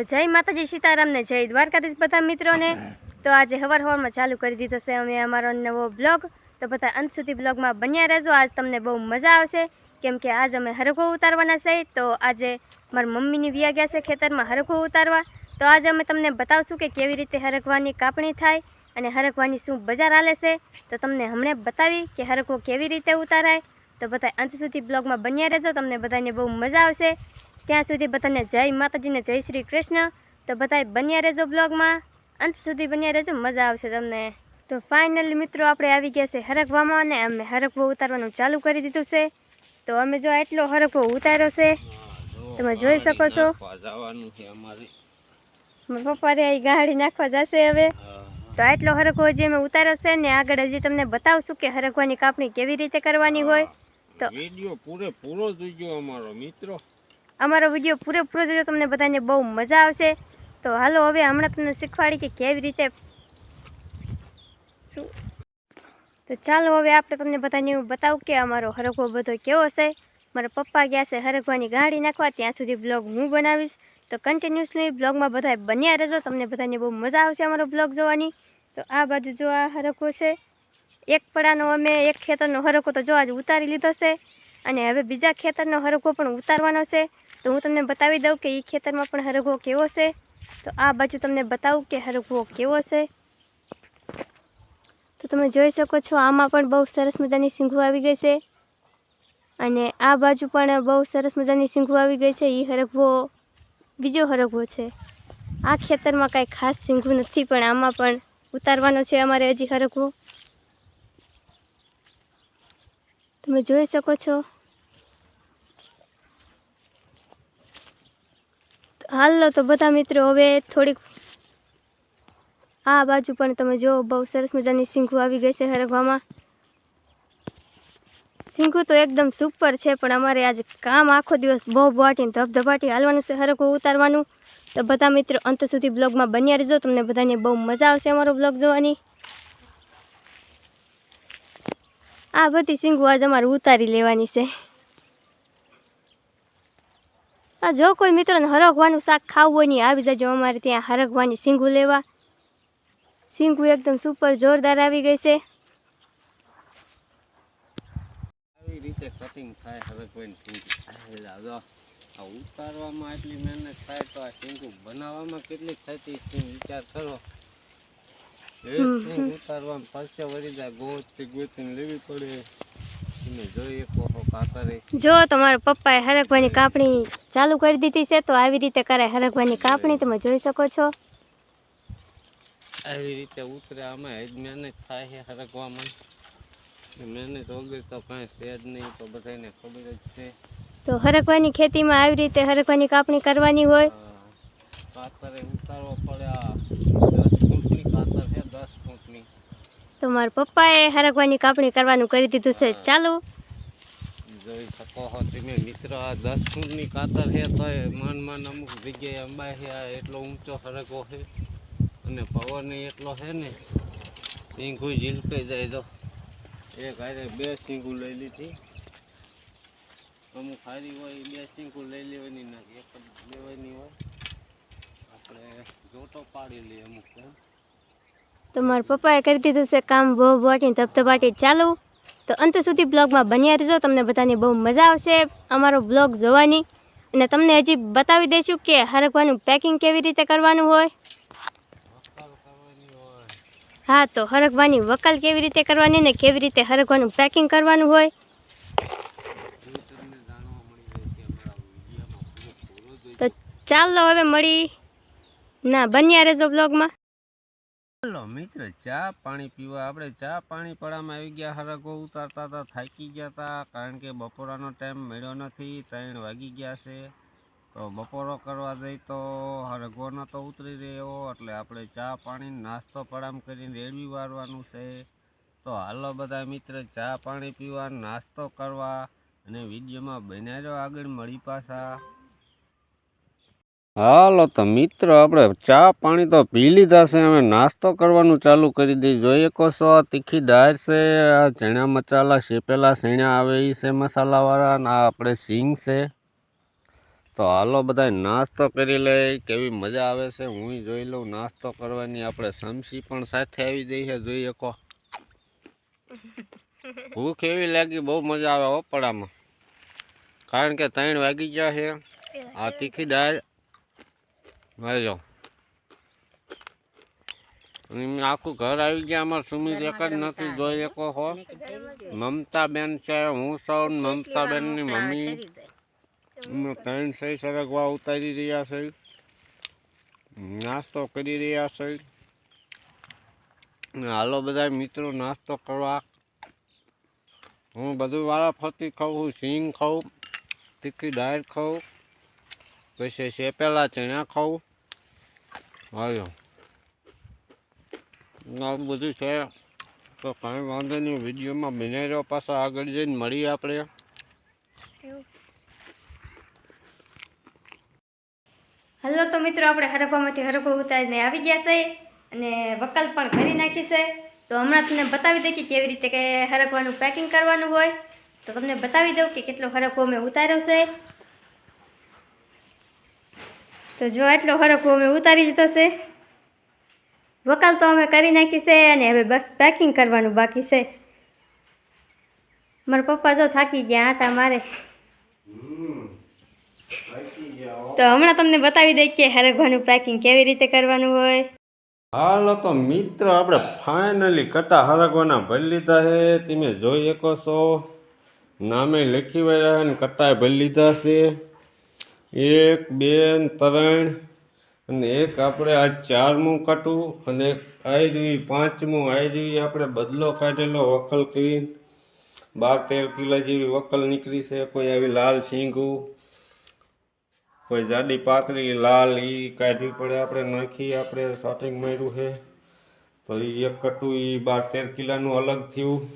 તો જય માતાજી સીતારામને, જય દ્વારકાધીશ બધા મિત્રોને. તો આજે હવાર હવારમાં ચાલુ કરી દીધો છે અમે અમારો નવો બ્લોગ. તો બધા અંત સુધી બ્લોગમાં બન્યા રહેજો. આજ તમને બહુ મજા આવશે. કેમ કે આજ અમે હરખો ઉતારવાના છે. તો આજે મારા મમ્મીની વ્યા ગયા છે ખેતરમાં હરખો ઉતારવા. તો આજે અમે તમને બતાવશું કે કેવી રીતે હરખવાની કાપણી થાય અને હરખવાની શું બજાર હાલે છે. તો તમને હમણાં બતાવી કે હરખો કેવી રીતે ઉતારાય. તો બધા અંત સુધી બ્લોગમાં બન્યા રહેજો. તમને બધાને બહુ મજા આવશે. ત્યાં સુધી બધાને જય માતાજીને જય શ્રી કૃષ્ણ. તો બધા બન્યા રહેજો બ્લોગમાં. અંત સુધી બન્યા રહેજો, મજા આવશે તમને. તો ફાઇનલી મિત્રો આપણે આવી ગયા છે હરકવામાં અને અમે હરકવો ઉતારવાનું ચાલુ કરી દીધું છે. તો અમે જો એટલો હરકવો ઉતાર્યો છે. તમે જોઈ શકો છો. પપ્પા રે ગાડી નાખવા જશે હવે. તો આટલો હરખવો જે અમે ઉતાર્યો છે ને આગળ હજી તમને બતાવશું કે હરખવાની કાપણી કેવી રીતે કરવાની હોય. તો વીડિયો પૂરે પૂરો જોઈજો અમારો મિત્રો. અમારો વીડિયો પૂરેપૂરો જોજો, તમને બધાને બહુ મજા આવશે. તો હાલો, હવે હમણાં તમને શીખવાડી કે કેવી રીતે તો ચાલો, હવે આપણે તમને બધાને એવું બતાવું કે અમારો હરખવો બધો કેવો છે. મારા પપ્પા ગયા છે હરખવાની ગાડી નાખવા, ત્યાં સુધી બ્લોગ હું બનાવીશ. તો કન્ટિન્યુઅસલી બ્લોગમાં બધા બન્યા રહેજો, તમને બધાને બહુ મજા આવશે અમારો બ્લોગ જોવાની. તો આ બાજુ જો આ હરખો છે. એક પડાનો અમે, એક ખેતરનો હરખો તો જો જ ઉતારી લીધો છે. અને હવે બીજા ખેતરનો હરખો પણ ઉતારવાનો છે. તો હું તમને બતાવી દઉં કે એ ખેતરમાં પણ હરગવો કેવો છે. તો આ બાજુ તમને બતાવું કે હરગવો કેવો છે. તો તમે જોઈ શકો છો, આમાં પણ બહુ સરસ મજાની સિંઘુ આવી ગઈ છે. અને આ બાજુ પણ બહુ સરસ મજાની સિંઘુ આવી ગઈ છે. એ હરગવો બીજો હરગવો છે. આ ખેતરમાં કાંઈ ખાસ સિંઘુ નથી, પણ આમાં પણ ઉતારવાનો છે અમારે હજી હરખવો તમે જોઈ શકો છો હાલો તો બધા મિત્રો, હવે થોડીક આ બાજુ પણ તમે જો બહુ સરસ મજાની સિંગુ આવી ગઈ છે હરગવામાં. સિંગુ તો એકદમ સુપર છે, પણ અમારે આજે કામ આખો દિવસ બહુ બોટીને ધબધબાટી હાલવાનું છે, હરગું ઉતારવાનું. તો બધા મિત્રો, અંત સુધી બ્લોગમાં બન્યા રહેજો, તમને બધાને બહુ મજા આવશે અમારો બ્લોગ જોવાની. આ બધી સિંગુ આજ અમારે ઉતારી લેવાની છે. આ જો કોઈ મિત્રોને હરગવાનું શાક ખાવું હોય નહીં આવી જજો અમારે ત્યાં હરગવાની સિંગુ લેવા. સિંગુ એકદમ સુપર જોરદાર આવી ગઈ છે. આવી રીતે કટિંગ થાય હવે જો આ ઉતારવામાં એટલી મહેનત થાય તો આ સિંગુ બનાવવામાં કેટલી થતી સિંગ વિચાર કરો. એક સિંગ ઉતારવામાં પાછા વળી જાય ગોતથી ગોતીને લેવી પડે. તમે જોઈ શકો. જો તમારા પપ્પાએ હરગવાની કાપણી ચાલુ કરી દીધી છે તો આવી રીતે કરાય હરગવાની કાપણી તમે જોઈ શકો છો. આવી રીતે ઉતરે અમે મહેનત થાય છે હરગવામાં. મહેનત વગર તો કાંઈ છે જ નહીં તો બધાને ખબર જ છે. તો હરગવાની ખેતીમાં આવી રીતે હરગવાની કાપણી કરવાની હોય. કાતરે ઉતારવો પડે આ દસ ફૂટની કાતર છે દસ ફૂટની. તો મારા પપ્પાએ હરગવાની કાપણી કરવાનું કરી દીધું છે ચાલુ. જોઈ શકો છો તમે મિત્ર દસ ફૂટની કાતર છે તો માન માન અમુક જગ્યાએ અંબા છે એટલો ઊંચો સરગો છે અને પવન એટલો છે ને, સિંગુ ઝીલકાઈ જાય તો. એક હારે બે સિંગુ લઈ લીધી. અમુક હારી હોય બે સિંગુ લઈ લેવાની, ના એક લેવાની હોય. આપણે જોટો પાડી લઈએ અમુક એમ તો પપ્પાએ કરી દીધું છે કામ બહુ બોટીને ધબધબાટી ચાલુ. તો અંત સુધી બ્લોગમાં બન્યા રહેજો. તમને બધાને બહુ મજા આવશે અમારો બ્લોગ જોવાની. અને તમને હજી બતાવી દઈશું કે હરખવાનું પેકિંગ કેવી રીતે કરવાનું હોય. હા, તો હરખવાની વકાલ કેવી રીતે કરવાની ને કેવી રીતે હરખવાનું પેકિંગ કરવાનું હોય. તો ચાલો હવે મળી. ના, બન્યા રહેજો બ્લોગમાં. ચાલો મિત્ર, ચા પાણી પીવા. આપણે ચા પાણી પડામાં આવી ગયા હરકો ઉતારતા હતા થાકી ગયા હતા કારણ કે બપોરાનો ટાઈમ મળ્યો નથી, ત્રણ વાગી ગયા છે. તો બપોરો કરવા જઈ તો હરગો નહોતો ઉતરી રહ્યો, એટલે આપણે ચા પાણી નાસ્તો પડામ કરીને રેડવી વારવાનું છે. તો હાલો બધા મિત્ર, ચા પાણી પીવા, નાસ્તો કરવા અને વિડીયોમાં બનાવ્યો આગળ મળી પાછા. હાલો તો મિત્ર, આપણે ચા પાણી તો પી લીધા છે અમે નાસ્તો કરવાનું ચાલુ કરી દઈએ. જોઈએ કો આ તીખી દાળ છે, આ ચણા મસાલા, શેપેલા શેણા આવે એ છે મસાલાવાળા અને આ આપણે સિંગ છે. તો હાલો બધા નાસ્તો કરી લે, કેવી મજા આવે છે હું જોઈ લઉં નાસ્તો કરવાની. આપણે સમસી પણ સાથે આવી જઈ છે જોઈ શકો ભૂખ એવી લાગી, બહુ મજા આવે ઓપડામાં કારણ કે ત્રણ વાગી ગયા છે. આ તીખી દાળ જો. આખું ઘર આવી ગયા અમારે સુમિત એક જ નથી જોઈ શકો હો. મમતા બેન છે હું સૌ મમતાબેનની મમતા બેનની મમ્મી ત્રણ સહી સરગવા ઉતારી રહ્યા છે. નાસ્તો કરી રહ્યા છે. હાલો બધા મિત્રો નાસ્તો કરવા. હું બધું વાળા ફરતી ખાઉં સિંગ ખાઉં તીખી દાળ ખાઉં પછી શેપેલા ચણા ખાઉં. આવ્યો આવું બધું છે. તો કાંઈ વાંધો નહીં વિડીયોમાં રહ્યો પાછા આગળ જઈને મળીએ આપણે. હલો, તો મિત્રો, આપણે હરકવામાંથી હરકો ઉતારીને આવી ગયા છે અને વકલ પણ કરી નાખી છે. તો હમણાં તમને બતાવી દઈએ કે કેવી રીતે કે હરકવાનું પેકિંગ કરવાનું હોય. તો તમને બતાવી દઉં કે કેટલો હરકો મેં ઉતાર્યો છે. તો જો એટલો હરકો અમે ઉતારી લીધો છે. વકાલ તો અમે કરી નાખી છે અને હવે બસ પેકિંગ કરવાનું બાકી છે. મારા પપ્પા જો થાકી ગયા આટા મારે. તો હમણાં તમને બતાવી દઈ કે હરગવાનું પેકિંગ કેવી રીતે કરવાનું હોય. હાલો તો મિત્ર આપણે ફાઇનલી કટા હરગવાના ભરી લીધા છે. તમે જોઈ શકો છો. નામે લખી રહ્યા અને કટાએ ભરી લીધા છે. એક, બે ત્રણ. અને એક આપણે આ ચારમું કાઢવું અને આવી રહ્યું પાંચમું. આવી રહ્યું આપણે બદલો કાઢેલો વખલ કરીને. બાર, તેર કિલા જેવી વકલ નીકળી છે. કોઈ આવી લાલ શીંગું, કોઈ જાડી પાતળી લાલ એ કાઢવી પડે. આપણે નાખી, આપણે શોટિંગ માર્યું છે. તો એ એક કટું એ બાર, તેર કિલાનું અલગ થયું.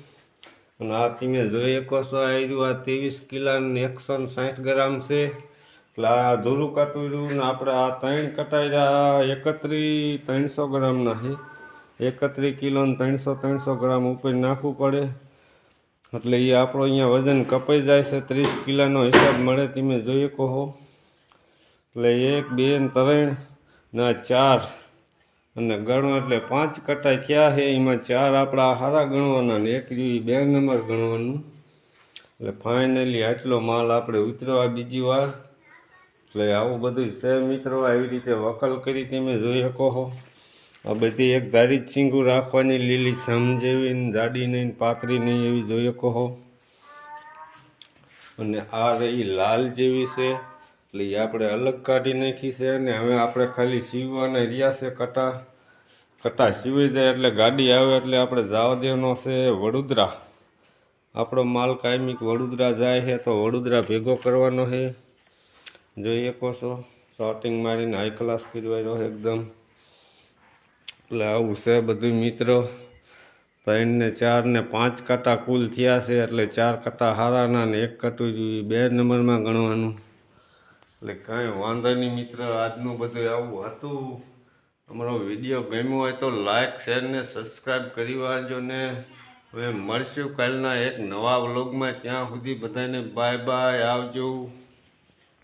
અને આ તમે જોઈ શકો છો આવ્યું આ ત્રેવીસ કિલાનું એકસો સાઠ ગ્રામ છે. એટલે આ અધૂરું કટું રહ્યું ને આપણે આ ત્રણ કટાયરા એકત્રીસ ત્રણસો ગ્રામના છે એકત્રીસ કિલો ને ત્રણસો ત્રણસો ગ્રામ ઉપર નાખવું પડે. એટલે એ આપણો અહીંયા વજન કપાઈ જાય છે, ત્રીસ કિલોનો હિસાબ મળે તમે જોઈ કહો એટલે એક, બે ને ત્રણ, ના ચાર. અને ગણો એટલે પાંચ કટાઈ થયા છે, એમાં ચાર આપણા હારા ગણવાના ને એક જેવી બે નંબર ગણવાનું. એટલે ફાઇનલી આટલો માલ આપણે ઉતરવા બીજી વાર. એટલે આવું બધું છે મિત્રો, આવી રીતે વકલ કરી તમે જોઈ શકો છો આ બધી એક ધારી જ ચીંગું રાખવાની, લીલી સમજેવી ને જાડી નહીં ને પાતળી નહીં એવી જોઈ શકો છો અને આ રહી લાલ જેવી છે, એટલે એ આપણે અલગ કાઢી નાખી છે અને હવે આપણે ખાલી સીવવાના રહ્યા છે કટા. કટા સીવી જાય એટલે ગાડી આવે એટલે આપણે જવા દેવાનો છે વડોદરા. આપણો માલ કાયમિક વડોદરા જાય છે તો વડોદરા ભેગો કરવાનો છે. જોઈ શકો છો શોર્ટિંગ મારીને હાઈ ક્લાસ કરવાનો એકદમ. એટલે આવું છે બધું મિત્રો. ત્રણ ને ચાર ને પાંચ કાંટા કુલ થયા છે, એટલે ચાર કાંટા હારાના ને એક કાંટું બે નંબરમાં ગણવાનું. એટલે કાંઈ વાંધો નહીં મિત્ર, આજનું બધું આવું હતું. અમારો વીડિયો ગમ્યો હોય તો લાઈક શેર ને સબસ્ક્રાઈબ કરી વાળજો ને. હવે મળશું કાલના એક નવા વ્લોગમાં ત્યાં સુધી બધાને બાય બાય આવજો.